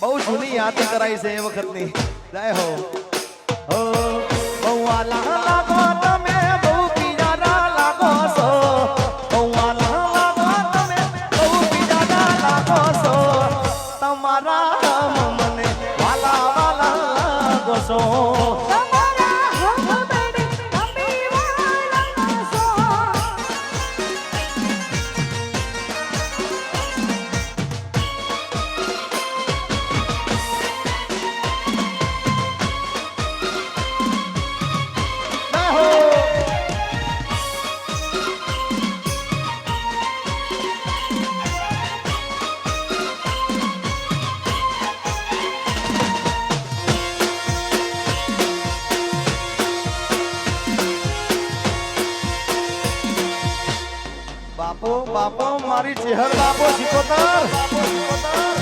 બહુ જૂની યાદ કરાઈ છે એ વખતની. જય હો. બહુ તમારા મને વાલા વાલા ગોસો બાપો બાપો મારી ચેહર બાપો સિકોતર